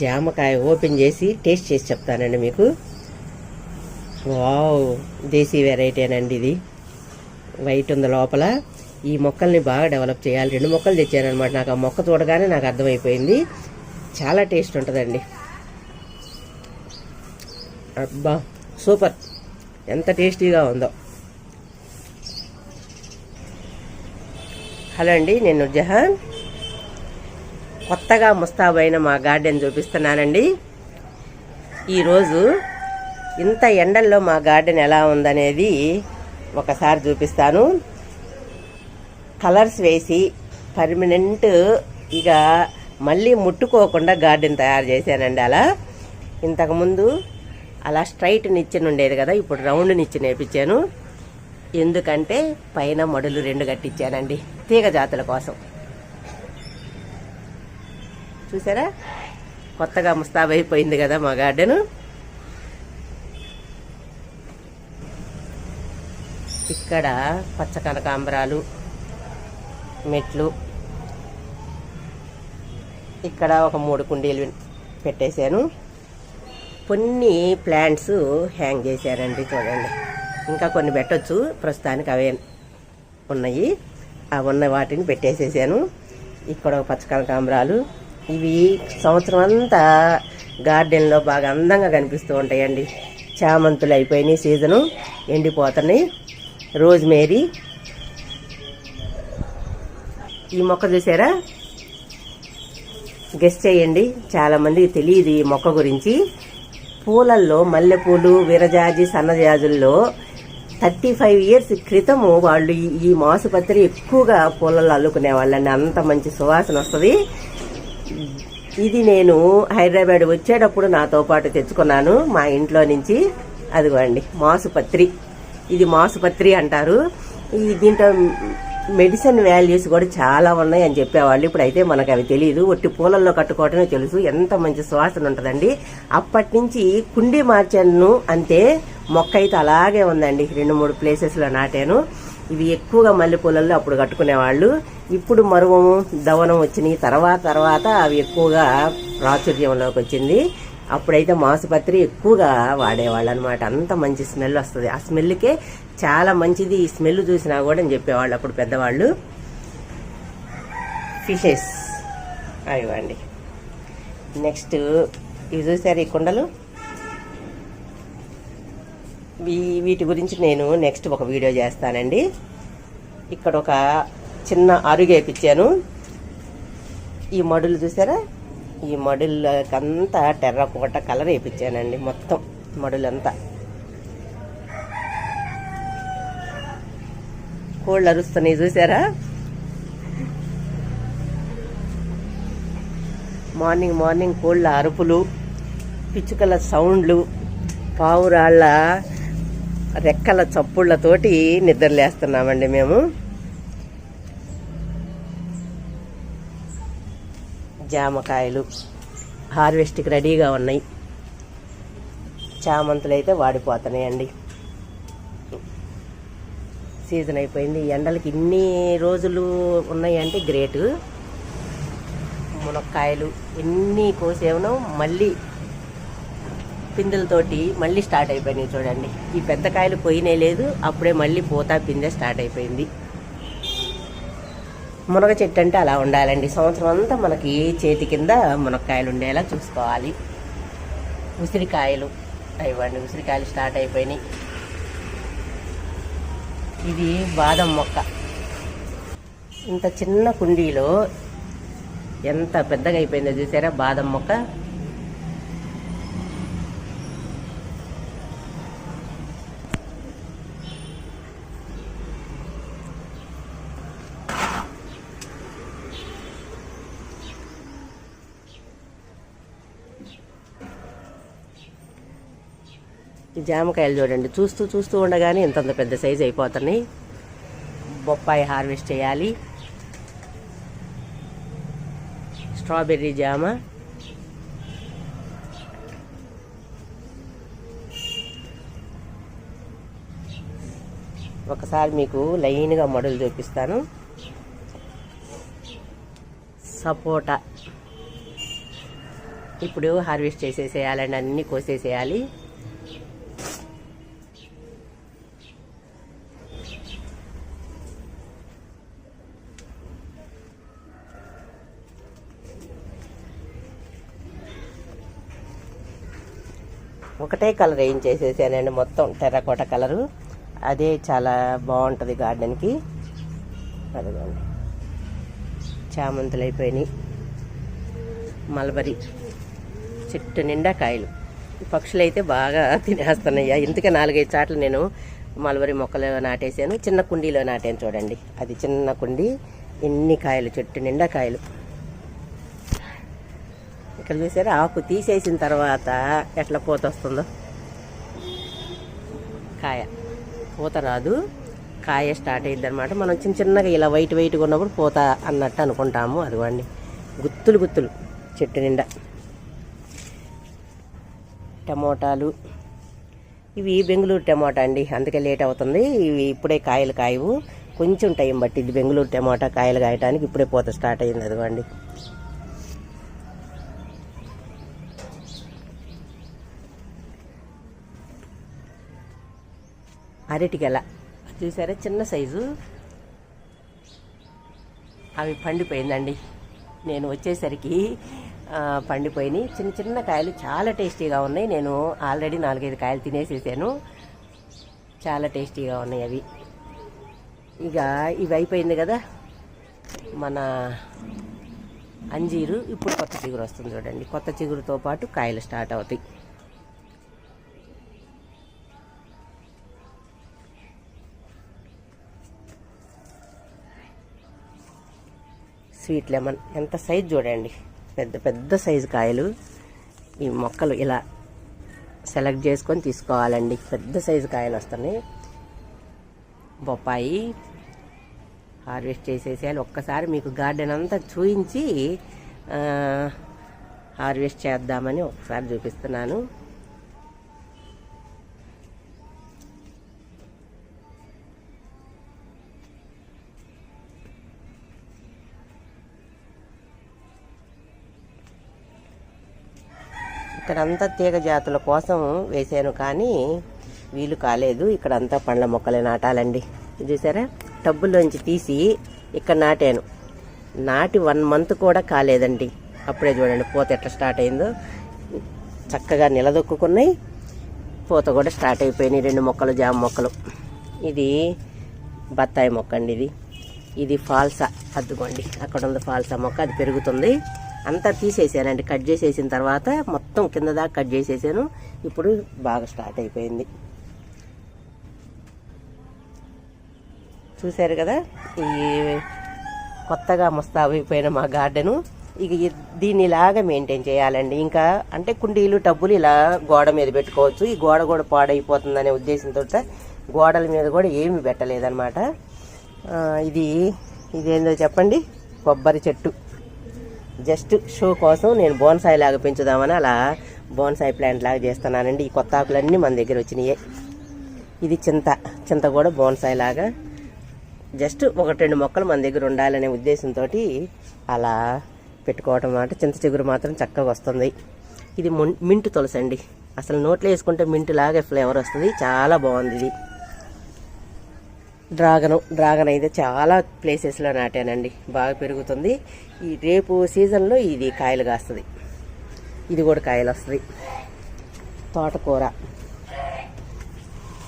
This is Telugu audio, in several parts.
జామకాయ ఓపెన్ చేసి టేస్ట్ చేసి చెప్తానండి మీకు. వావ్ దేశీ వెరైటీనండి ఇది. వైట్ ఉంది లోపల. ఈ మొక్కల్ని బాగా డెవలప్ చేయాలి. రెండు మొక్కలు తెచ్చానమాట నాకు ఆ మొక్క చూడగానే నాకు అర్థమైపోయింది. చాలా టేస్ట్ ఉంటుందండి. అబ్బా సూపర్. ఎంత టేస్టీగా ఉందో. హలో అండి నేను జహాన్ కొత్తగా ముస్తాబైన మా గార్డెన్ చూపిస్తున్నానండి. ఈరోజు ఇంత ఎండల్లో మా గార్డెన్ ఎలా ఉందనేది ఒకసారి చూపిస్తాను. కలర్స్ వేసి పర్మనెంట్ ఇక మళ్ళీ ముట్టుకోకుండా గార్డెన్ తయారు చేశానండి అలా. ఇంతకుముందు అలా స్ట్రైట్ నిచ్చెన ఉండేది కదా ఇప్పుడు రౌండ్ నిచ్చెన వేపించాను. ఎందుకంటే పైన మడులు రెండు కట్టించానండి తీగ జాతుల కోసం. చూసారా? కొత్తగా ముస్తాబ్ అయిపోయింది కదా మా గార్డెన్. ఇక్కడ పచ్చ కనకాంబరాలు మెట్లు. ఇక్కడ ఒక మూడు కుండీలు పెట్టేశాను. కొన్ని ప్లాంట్స్ హ్యాంగ్ చేశారండి చూడండి. ఇంకా కొన్ని పెట్టచ్చు. ప్రస్తుతానికి అవే ఉన్నాయి. ఆ ఉన్న వాటిని పెట్టేసేసాను. ఇక్కడ ఒక పచ్చ కనకాంబరాలు ఇవి సంవత్సరం అంతా గార్డెన్లో బాగా అందంగా కనిపిస్తూ ఉంటాయండి. చామంతులు అయిపోయినాయి సీజను ఎండిపోతున్నాయి. రోజ్మేరీ. ఈ మొక్క చూసారా? గెస్ట్ చేయండి. చాలామంది తెలియదు ఈ మొక్క గురించి. పూలల్లో మల్లెపూలు విరజాజి సన్నజాజుల్లో థర్టీ ఫైవ్ ఇయర్స్ క్రితము వాళ్ళు ఈ- ఈ మాసుపత్రి ఎక్కువగా పూలలో అల్లుకునే వాళ్ళండి అంత మంచి సువాసన వస్తుంది. ఇది నేను హైదరాబాద్ వచ్చేటప్పుడు నాతో పాటు తెచ్చుకున్నాను మా ఇంట్లో నుంచి. అదిగోండి మాసుపత్రి. ఇది మాసుపత్రి అంటారు. ఈ దీంట్లో మెడిసిన్ వాల్యూస్ కూడా చాలా ఉన్నాయి అని చెప్పేవాళ్ళు. ఇప్పుడైతే మనకు అవి తెలియదు ఒట్టి పూలల్లో కట్టుకోవటమే తెలుసు. ఎంత మంచి సువాసన ఉంటుందండి. అప్పటి నుంచి కుండీ మార్చాను అంతే మొక్క అయితే అలాగే ఉందండి. రెండు మూడు ప్లేసెస్లో నాటాను. ఇవి ఎక్కువగా మల్లెపూలల్లో అప్పుడు కట్టుకునేవాళ్ళు. ఇప్పుడు మరువము దవనం వచ్చినాయి. తర్వాత తర్వాత అవి ఎక్కువగా ప్రాచుర్యంలోకి వచ్చింది. అప్పుడైతే మాసుపత్రి ఎక్కువగా వాడేవాళ్ళు అనమాట అంత మంచి స్మెల్ వస్తుంది. ఆ స్మెల్కే చాలా మంచిది. ఈ స్మెల్ చూసినా కూడా అని చెప్పేవాళ్ళు అప్పుడు పెద్దవాళ్ళు. ఫిషెస్ అవి నెక్స్ట్ ఇవి చూసారు ఈ కుండలు? వీటి గురించి నేను నెక్స్ట్ ఒక వీడియో చేస్తానండి. ఇక్కడ ఒక చిన్న అరుగు వేపించాను ఈ మడులు చూసారా? ఈ మడులకంతా టెర్రకోట కలర్ వేపించానండి మొత్తం మడులంతా. కోళ్ళు అరుస్తున్నాయి చూసారా? మార్నింగ్ మార్నింగ్ కోళ్ళ అరుపులు పిచ్చుకల సౌండ్లు పావురాళ్ళ రెక్కల చప్పుళ్ళతోటి నిద్రలేస్తున్నామండి మేము. జామకాయలు హార్వెస్ట్కి రెడీగా ఉన్నాయి. చామంతులు అయితే వాడిపోతున్నాయండి. సీజన్ అయిపోయింది. ఎండలకి ఇన్ని రోజులు ఉన్నాయంటే గ్రేటు. మునక్కాయలు ఎన్ని కోసేవనో మళ్ళీ పిందెలతోటి మళ్ళీ స్టార్ట్ అయిపోయినాయి చూడండి. ఈ పెద్ద కాయలు పోయినే లేదు అప్పుడే మళ్ళీ పూత పిందె స్టార్ట్ అయిపోయింది. మునగ చెట్టు అంటే అలా ఉండాలండి. సంవత్సరం అంతా మనకి చేతి కింద మునక్కాయలు ఉండేలా చూసుకోవాలి. ఉసిరికాయలు ఇవ్వండి ఉసిరికాయలు స్టార్ట్ అయిపోయినాయి. ఇది బాదం మొక్క. ఇంత చిన్న కుండీలో ఎంత పెద్దగా అయిపోయిందో చూసారా? బాదం మొక్క. ఈ జామకాయలు చూడండి. చూస్తూ చూస్తూ ఉండగానే ఇంతంత పెద్ద సైజు అయిపోతున్నాయి. బొప్పాయి హార్వెస్ట్ చేయాలి. స్ట్రాబెర్రీ జామ. ఒకసారి మీకు లైన్గా మడులు చూపిస్తాను. సపోటా. ఇప్పుడు హార్వెస్ట్ చేసేసేయాలండి. అన్నీ కోసేసేయాలి. ఒకటే కలర్ ఏం చేసేసానండి మొత్తం టెర్రకోట కలరు. అదే చాలా బాగుంటుంది గార్డెన్కి అదిగోండి. చామంతులు అయిపోయినాయి. మల్బరీ. చెట్టు నిండా కాయలు. పక్షులు అయితే బాగా తినేస్తున్నాయి. ఇందుకే నాలుగైదు చాట్లు నేను మల్బరీ మొక్కలు నాటేసాను చిన్న కుండీలో నాటాను చూడండి. అది చిన్న కుండీ. ఎన్ని కాయలు? చెట్టు నిండా కాయలు. ఇక్కడ చూసారా? ఆకు తీసేసిన తర్వాత ఎట్లా పూత వస్తుందో? కాయ. పూత రాదు. కాయ స్టార్ట్ అయ్యిద్ది అనమాట మనం చిన్న చిన్నగా ఇలా వైట్ వైట్గా ఉన్నప్పుడు పూత అన్నట్టు అనుకుంటాము. అదిగోండి. గుత్తులు గుత్తులు. చెట్టు నిండా. టమోటాలు. ఇవి బెంగళూరు టమోటా అండి. అందుకే లేట్ అవుతుంది. ఇవి ఇప్పుడే కాయలు కాయవు. కొంచెం టైం పట్టింది బెంగళూరు టమోటా కాయలు కాయటానికి. ఇప్పుడే పూత స్టార్ట్ అయ్యింది అదిగోండి. అరటిగల. చూసారా చిన్న సైజు? అవి పండిపోయిందండి. నేను వచ్చేసరికి పండిపోయినాయి. చిన్న చిన్న కాయలు చాలా టేస్టీగా ఉన్నాయి. నేను ఆల్రెడీ నాలుగైదు కాయలు తినేసేసాను. చాలా టేస్టీగా ఉన్నాయి అవి. ఇక ఇవి అయిపోయింది కదా? మన అంజీరు. ఇప్పుడు కొత్త చిగురు వస్తుంది చూడండి. కొత్త చిగురుతో పాటు కాయలు స్టార్ట్ అవుతాయి. Sweet lemon. ఎంత సైజు చూడండి. పెద్ద పెద్ద సైజు కాయలు. ఈ మొక్కలు ఇలా సెలెక్ట్ చేసుకొని తీసుకోవాలండి. పెద్ద సైజు కాయలు వస్తున్నాయి. బొప్పాయి హార్వెస్ట్ చేసేసేయాలి ఒక్కసారి మీకు గార్డెన్ అంతా చూయించి హార్వెస్ట్ చేద్దామని ఒకసారి చూపిస్తున్నాను. ఇక్కడంతా తీగ జాతుల కోసం వేసాను కానీ వీలు కాలేదు. ఇక్కడంతా పండ్ల మొక్కలే నాటాలండి. చూసారా? టబ్బులోంచి తీసి ఇక్కడ నాటాను. నాటి వన్ మంత్ కూడా కాలేదండి. అప్పుడే చూడండి పూత ఎట్లా స్టార్ట్ అయిందో. చక్కగా నిలదొక్కున్నాయి పూత కూడా స్టార్ట్ అయిపోయినాయి రెండు మొక్కలు జామ మొక్కలు. ఇది బత్తాయి మొక్క అండి ఇది. ఇది ఫాల్సా అద్దుకోండి. అక్కడ ఉంది ఫాల్సా మొక్క అది పెరుగుతుంది. అంతా తీసేసానండి. కట్ చేసేసిన తర్వాత మొత్తం కింద దాకా కట్ చేసేసాను. ఇప్పుడు బాగా స్టార్ట్ అయిపోయింది. చూశారు కదా? ఈ కొత్తగా ముస్తాబైపోయిన మా గార్డెను. ఇక ఇ- దీన్ని ఇలాగా మెయింటైన్ చేయాలండి. ఇంకా అంటే కుండీలు టబ్బులు ఇలా గోడ మీద పెట్టుకోవచ్చు. ఈ గోడ కూడా పాడైపోతుందనే ఉద్దేశంతో గోడల మీద కూడా ఏమి పెట్టలేదన్నమాట. ఇది ఇదేందో చెప్పండి? కొబ్బరి చెట్టు. జస్ట్ షో కోసం నేను బోన్సాయి లాగా పెంచుదామని అలా బోన్సాయి ప్లాంట్ లాగా చేస్తున్నానండి. ఈ కొత్త ఆకులన్నీ మన దగ్గర వచ్చినాయి. ఇది చింత. చింత కూడా బోన్సాయి లాగా. జస్ట్ ఒకటి రెండు మొక్కలు మన దగ్గర ఉండాలనే ఉద్దేశంతో అలా పెట్టుకోవటం అన్నమాట. చింత చిగురు మాత్రం చక్కగా వస్తుంది. ఇది మున్- మింట్ తులసి అండి అసలు నోట్లో వేసుకుంటే మింట్ లాగే ఫ్లేవర్ వస్తుంది. చాలా బాగుంది ఇది. డ్రాగన్ డ్రాగన్ అయితే చాలా ప్లేసెస్లో నాటానండి. బాగా పెరుగుతుంది. ఈ రేపు సీజన్లో ఇది కాయలు కాస్తుంది. ఇది కూడా కాయలు వస్తుంది. తోటకూర.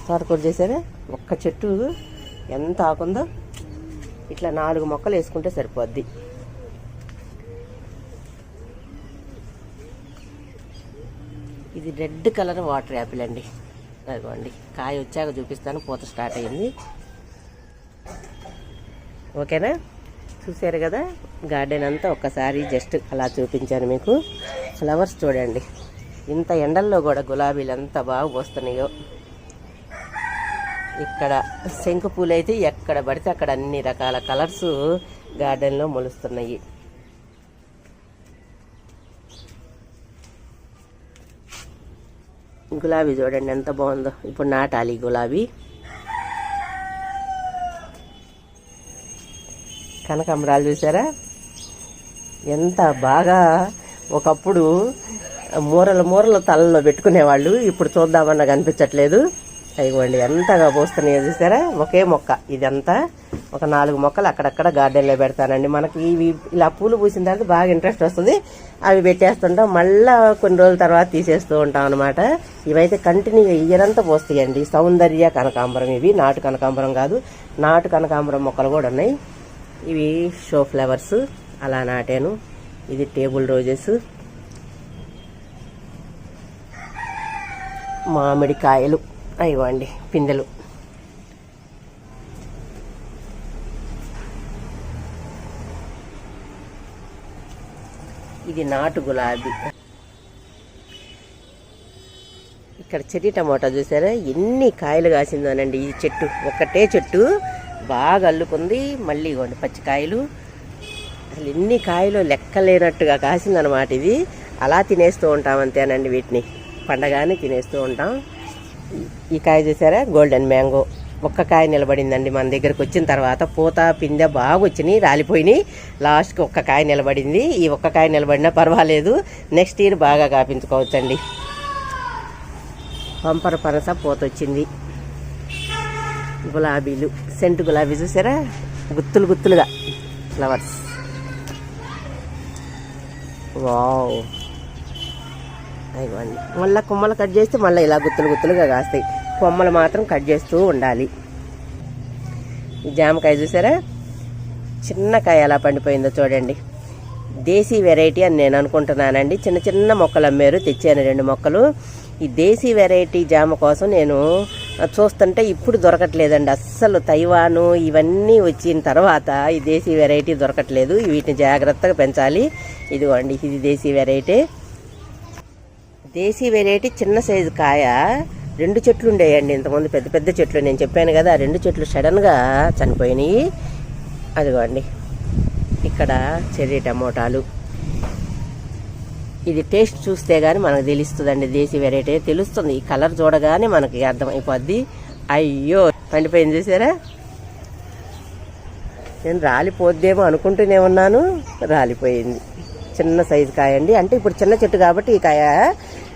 తోటకూర చేసారా ఒక్క చెట్టు ఎంత ఆకుందో ఇట్లా నాలుగు మొక్కలు వేసుకుంటే సరిపోద్ది. ఇది రెడ్ కలర్ వాటర్ యాపిల్ అండి. అదిగోండి. కాయ వచ్చాక చూపిస్తాను. పూత స్టార్ట్ అయింది. ఓకేనా? చూసారు కదా? గార్డెన్ అంతా ఒక్కసారి జస్ట్ అలా చూపించాను మీకు. ఫ్లవర్స్ చూడండి. ఇంత ఎండల్లో కూడా గులాబీలు ఎంత బాగా పోస్తున్నాయో. ఇక్కడ శంకు పూలు అయితే ఎక్కడ పడితే అక్కడ అన్ని రకాల కలర్స్ గార్డెన్లో మొలుస్తున్నాయి. గులాబీ చూడండి ఎంత బాగుందో. ఇప్పుడు నాటాలి గులాబీ. కనకాంబరాలు చూసారా ఎంత బాగా ఒకప్పుడు మూరల మూరల తలలో పెట్టుకునేవాళ్ళు ఇప్పుడు చూద్దామన్నా కనిపించట్లేదు. అయిపోండి ఎంతగా పోస్తున్నాయో చూసారా ఒకే మొక్క ఇదంతా ఒక నాలుగు మొక్కలు అక్కడక్కడ గార్డెన్లో పెడతానండి. మనకి ఇవి ఇలా పూలు పూసిన తర్వాత బాగా ఇంట్రెస్ట్ వస్తుంది. అవి పెట్టేస్తుంటాం మళ్ళా కొన్ని రోజుల తర్వాత తీసేస్తూ ఉంటాం అనమాట ఇవైతే కంటిన్యూగా ఇయరంతా పోస్తాయండి. సౌందర్య కనకాంబరం ఇవి నాటు కనకాంబరం కాదు నాటు కనకాంబరం మొక్కలు కూడా ఉన్నాయి. ఇవి షో ఫ్లవర్స్ అలా నాటాను. ఇది టేబుల్ రోజెస్. మామిడికాయలు. అయ్యండి పిందెలు. ఇది నాటు గులాబీ. ఇక్కడ చెర్రీ టమాటా చూసారా? ఎన్ని కాయలు కాసిందోనండి ఈ చెట్టు. ఒక్కటే చెట్టు. బాగా అల్లుకుంది. మళ్ళీ ఇవ్వండి పచ్చికాయలు. అసలు ఎన్ని కాయలు లెక్కలేనట్టుగా కాసిందనమాట ఇది. అలా తినేస్తూ ఉంటాం అంతేనండి వీటిని. పండగానే తినేస్తూ ఉంటాం. ఈ- కాయ చూసారా? Golden mango. ఒక్క కాయ నిలబడిందండి మన దగ్గరకు వచ్చిన తర్వాత. పూత పిందె బాగా వచ్చినాయి రాలిపోయినాయి. లాస్ట్కి ఒక్క కాయ నిలబడింది. ఈ ఒక్క కాయ నిలబడినా పర్వాలేదు. నెక్స్ట్ ఇయర్ బాగా కాపించుకోవచ్చండి. పంపర పనస పూత వచ్చింది. గులాబీలు. సెంట్ గులాబీ చూసారా? గుత్తులు గుత్తులుగా. ఫ్లవర్స్ వావ్ అయ్యండి మళ్ళీ కొమ్మలు కట్ చేస్తే మళ్ళీ ఇలా గుత్తులు గుత్తులుగా కాస్తాయి. కొమ్మలు మాత్రం కట్ చేస్తూ ఉండాలి. ఈ జామకాయ చూసారా? చిన్న కాయ ఎలా పండిపోయిందో చూడండి. దేశీ వెరైటీ అని నేను అనుకుంటున్నానండి. చిన్న చిన్న మొక్కలు అమ్మారు తెచ్చాను రెండు మొక్కలు. ఈ దేశీ వెరైటీ జామ కోసం నేను చూస్తుంటే ఇప్పుడు దొరకట్లేదండి. అస్సలు తైవాను ఇవన్నీ వచ్చిన తర్వాత ఈ దేశీ వెరైటీ దొరకట్లేదు. వీటిని జాగ్రత్తగా పెంచాలి. ఇదిగోండి ఇది దేశీ వెరైటీ దేశీ వెరైటీ చిన్న సైజు కాయ. రెండు చెట్లు ఉండేయండి. ఇంతకుముందు పెద్ద పెద్ద చెట్లు నేను చెప్పాను కదా రెండు చెట్లు సడన్గా చనిపోయినాయి. అదిగోండి ఇక్కడ చెర్రీ టమోటాలు. ఇది టేస్ట్ చూస్తే గానీ మనకు తెలుస్తుందండి దేశీ వెరైటీ తెలుస్తుంది. ఈ కలర్ చూడగానే మనకి అర్థమైపోద్ది. అయ్యో పండిపోయింది చూసారా? నేను రాలిపోద్దేమో అనుకుంటూనే ఉన్నాను. రాలిపోయింది. చిన్న సైజు కాయ అండి. అంటే ఇప్పుడు చిన్న చెట్టు కాబట్టి ఈ కాయ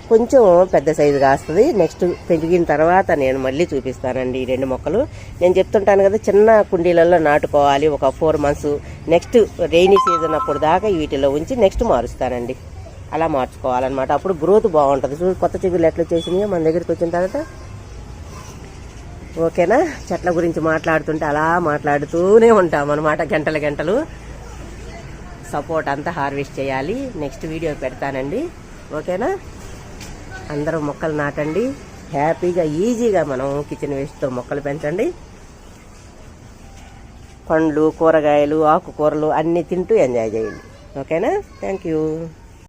కొంచెం పెద్ద సైజు కాస్తుంది. నెక్స్ట్ పెరిగిన తర్వాత నేను మళ్ళీ చూపిస్తానండి ఈ రెండు మొక్కలు. నేను చెప్తుంటాను కదా చిన్న కుండీలలో నాటుకోవాలి. ఒక four months next rainy season అప్పుడు దాకా వీటిలో ఉంచి నెక్స్ట్ మారుస్తానండి. అలా మార్చుకోవాలన్నమాట. అప్పుడు గ్రోత్ బాగుంటుంది. చూ కొత్త చిగురులు ఎట్లా చేసినాయో మన దగ్గరికి వచ్చిన తర్వాత ఓకేనా? చెట్ల గురించి మాట్లాడుతుంటే అలా మాట్లాడుతూనే ఉంటాం అనమాట గంటల గంటలు. సపోర్ట్ అంతా హార్వెస్ట్ చేయాలి. నెక్స్ట్ వీడియో పెడతానండి. ఓకేనా? అందరూ మొక్కలు నాటండి. హ్యాపీగా ఈజీగా మనం కిచెన్ వేస్ట్తో మొక్కలు పెంచండి. పండ్లు కూరగాయలు ఆకుకూరలు అన్నీ తింటూ ఎంజాయ్ చేయండి. ఓకేనా? Thank you